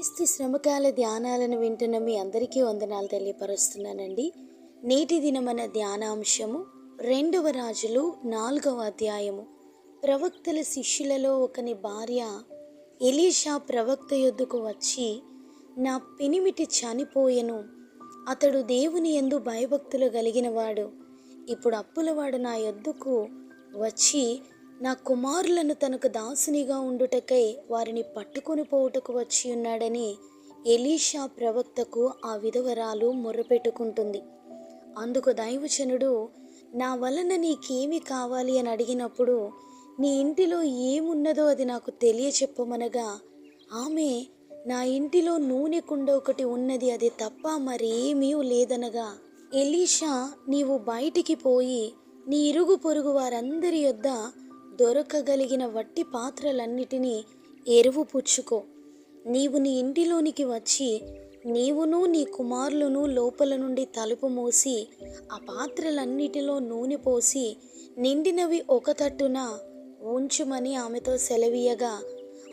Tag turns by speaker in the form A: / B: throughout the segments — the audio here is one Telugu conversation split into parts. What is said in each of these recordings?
A: క్రీస్తు శ్రమకాల ధ్యానాలను వింటున్న మీ అందరికీ వందనాలు తెలియపరుస్తున్నానండి. నేటి దినమన ధ్యానాంశము రెండవ రాజులు నాలుగవ అధ్యాయము. ప్రవక్తల శిష్యులలో ఒకని భార్య ఎలీషా ప్రవక్త యొద్దకు వచ్చి నా పెనిమిటి చనిపోయెను. అతడు దేవుని ఎందు భయభక్తులు కలిగినవాడు. ఇప్పుడు అప్పులవాడు నా యొద్దకు వచ్చి నా కుమారులను తనకు దాసునిగా ఉండుటకై వారిని పట్టుకొని పోవుటకు వచ్చి ఉన్నాడని ఎలీషా ప్రవక్తకు ఆ విధవరాలు మొర్రపెట్టుకుంటుంది. అందుకు దైవచనుడు నా వలన నీకేమి కావాలి అని అడిగినప్పుడు నీ ఇంటిలో ఏమున్నదో అది నాకు తెలియచెప్పమనగా ఆమె నా ఇంటిలో నూనె కుండ ఒకటి ఉన్నది అది తప్ప మరేమీ లేదనగా ఎలీషా నీవు బయటికి పోయి నీ ఇరుగు పొరుగు వారందరి యొద్ద దొరకగలిగిన వట్టి పాత్రలన్నిటినీ ఎరువు పుచ్చుకో. నీవు నీ ఇంటిలోనికి వచ్చి నీవును నీ కుమారులను లోపల నుండి తలుపు మూసి ఆ పాత్రలన్నిటిలో నూనె పోసి నిండినవి ఒక తట్టున ఉంచుమని ఆమెతో సెలవీయగా.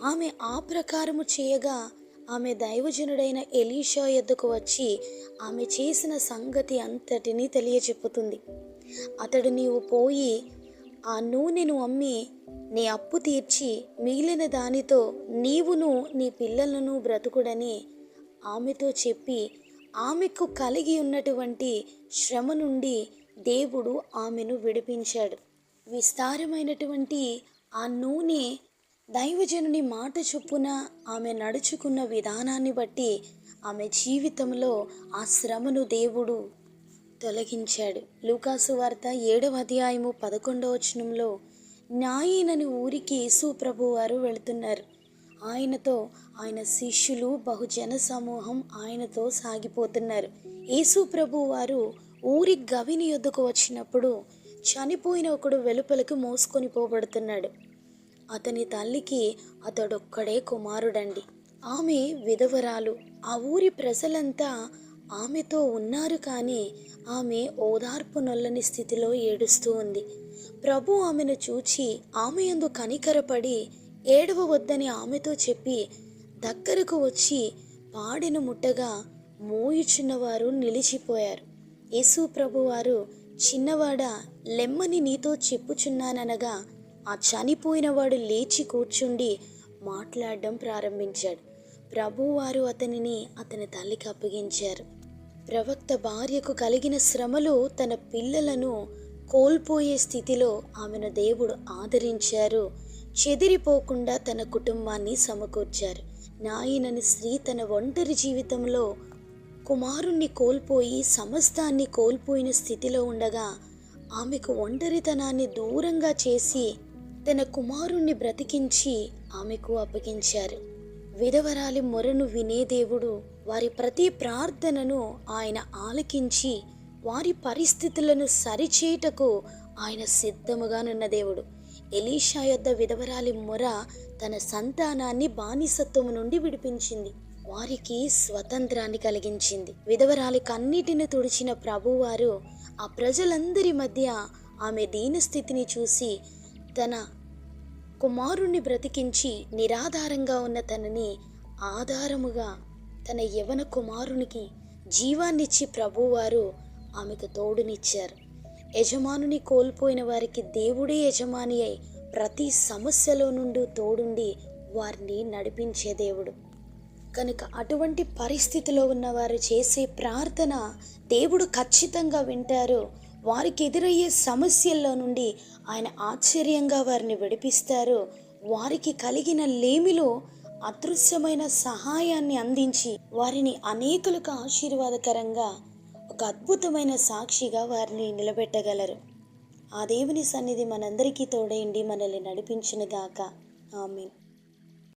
A: ఆమె ఆ ప్రకారము చేయగా ఆమె దైవజనుడైన ఎలీషా ఎద్దుకు వచ్చి ఆమె చేసిన సంగతి అంతటినీ తెలియచెప్పుతుంది. అతడు నీవు పోయి ఆ నూనెను అమ్మి నీ అప్పు తీర్చి మిగిలిన దానితో నీవును నీ పిల్లలను బ్రతుకుడని ఆమెతో చెప్పి ఆమెకు కలిగి ఉన్నటువంటి శ్రమ నుండి దేవుడు ఆమెను విడిపించాడు. విస్తారమైనటువంటి ఆ నూనె దైవజనుని మాట చొప్పున ఆమె నడుచుకున్న విధానాన్ని బట్టి ఆమె జీవితంలో ఆ శ్రమను దేవుడు తొలగించాడు. లూకాసు వార్త ఏడవ అధ్యాయము పదకొండవ వచనంలో నాయనని ఊరికి యేసుప్రభు వారు వెళుతున్నారు. ఆయనతో ఆయన శిష్యులు బహుజన సమూహం ఆయనతో సాగిపోతున్నారు. యేసుప్రభు వారు ఊరి గవిని యొద్దకు వచ్చినప్పుడు చనిపోయిన ఒకడు వెలుపలికి మోసుకొని పోబడుతున్నాడు. అతని తల్లికి అతడొక్కడే కుమారుడండి. ఆమె విధవరాలు. ఆ ఊరి ప్రజలంతా ఆమెతో ఉన్నారు కానీ ఆమె ఓదార్పు నొల్లని స్థితిలో ఏడుస్తూ ఉంది. ప్రభు ఆమెను చూచి ఆమె యందు కనికరపడి ఏడవ వద్దని ఆమెతో చెప్పి దగ్గరకు వచ్చి పాడెను ముట్టగా మోయుచున్నవారు నిలిచిపోయారు. యేసు ప్రభువారు చిన్నవాడా లెమ్మని నీతో చెప్పుచున్నాననగా ఆ చనిపోయినవాడు లేచి కూర్చుండి మాట్లాడడం ప్రారంభించాడు. ప్రభువారు అతనిని అతని తల్లికి అప్పగించారు. ప్రవక్త భార్యకు కలిగిన శ్రమలు తన పిల్లలను కోల్పోయే స్థితిలో ఆమెను దేవుడు ఆదరించారు. చెదిరిపోకుండా తన కుటుంబాన్ని సమకూర్చారు. నాయనని స్త్రీ తన ఒంటరి జీవితంలో కుమారుణ్ణి కోల్పోయి సమస్తాన్ని కోల్పోయిన స్థితిలో ఉండగా ఆమెకు ఒంటరితనాన్ని దూరంగా చేసి తన కుమారుణ్ణి బ్రతికించి ఆమెకు అప్పగించారు. విధవరాలి మొరను వినే దేవుడు వారి ప్రతి ప్రార్థనను ఆయన ఆలకించి వారి పరిస్థితులను సరిచేయటకు ఆయన సిద్ధముగానున్న దేవుడు. ఎలీషా యొద్ద విధవరాలి మొర తన సంతానాన్ని బానిసత్వము నుండి విడిపించింది. వారికి స్వతంత్రాన్ని కలిగించింది. విధవరాలి కన్నిటిని తుడిచిన ప్రభువారు ఆ ప్రజలందరి మధ్య ఆమె దీనస్థితిని చూసి తన కుమారుణ్ణి బ్రతికించి నిరాధారంగా ఉన్న తనని ఆధారముగా తన యవన కుమారునికి జీవాన్నిచ్చి ప్రభువారు ఆమెకు తోడునిచ్చారు. యజమానుని కోల్పోయిన వారికి దేవుడే యజమాని అయి ప్రతి సమస్యలో నుండి తోడుండి వారిని నడిపించే దేవుడు. కనుక అటువంటి పరిస్థితిలో ఉన్నవారు చేసే ప్రార్థన దేవుడు ఖచ్చితంగా వింటారు. వారికి ఎదురయ్యే సమస్యల్లో నుండి ఆయన ఆశ్చర్యంగా వారిని విడిపిస్తారు. వారికి కలిగిన లేమిలో అదృశ్యమైన సహాయాన్ని అందించి వారిని అనేకులకు ఆశీర్వాదకరంగా ఒక అద్భుతమైన సాక్షిగా వారిని నిలబెట్టగలరు. ఆ దేవుని సన్నిధి మనందరికీ తోడైండి మనల్ని నడిపించిన గాక. ఆమె